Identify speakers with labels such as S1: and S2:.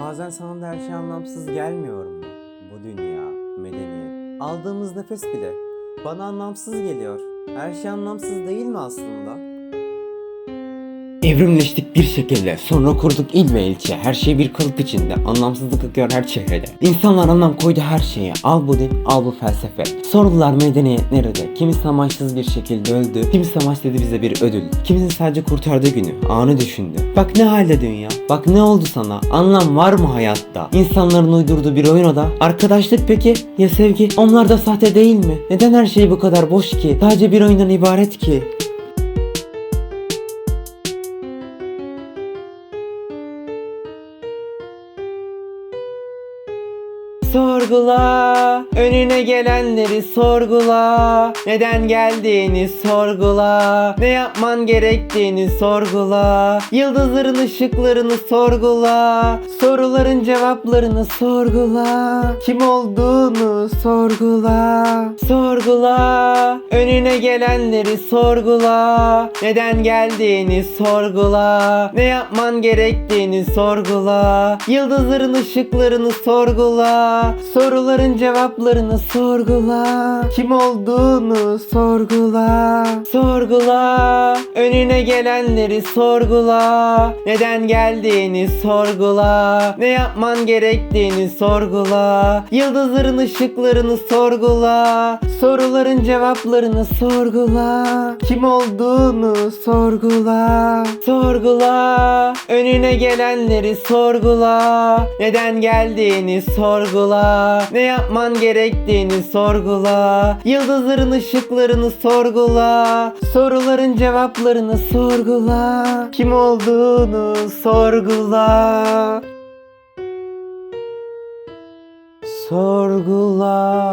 S1: Bazen sana da her şey anlamsız gelmiyor mu? Bu dünya, medeniyet. Aldığımız nefes bile bana anlamsız geliyor. Her şey anlamsız değil mi aslında? Evrimleştik bir şekilde sonra kurduk il ve ilçe Her şey bir kalıp içinde anlamsızlık akıyor her çehrede İnsanlar anlam koydu her şeye Al bu din al bu felsefe Sordular medeniyet nerede Kimisi amaçsız bir şekilde öldü Kimisi amaç dedi bize bir ödül Kimisi sadece kurtardı günü anı düşündü Bak ne halde dünya Bak ne oldu sana? Anlam var mı hayatta? İnsanların uydurduğu bir oyun o da. Arkadaşlık peki? Ya sevgi? Onlar da sahte değil mi? Neden her şey bu kadar boş ki? Sadece bir oyundan ibaret ki Sorgula, önüne gelenleri sorgula. Neden geldiğini sorgula. Ne yapman gerektiğini sorgula. Yıldızların ışıklarını sorgula. Soruların cevaplarını sorgula. Kim olduğunu sorgula. Sorgula, önüne gelenleri sorgula. Neden geldiğini sorgula. Ne yapman gerektiğini sorgula. Yıldızların ışıklarını sorgula Soruların cevaplarını sorgula. Kim olduğunu sorgula. Sorgula Önüne gelenleri sorgula. Neden geldiğini sorgula. Ne yapman gerektiğini sorgula. Yıldızların ışıklarını sorgula. Soruların cevaplarını sorgula. Kim olduğunu sorgula. Sorgula. Önüne gelenleri sorgula. Neden geldiğini sorgula. Ne yapman gerektiğini sorgula. Yıldızların ışıklarını sorgula. Soruların cevaplarını sorgula. Kim olduğunu sorgula. Sorgula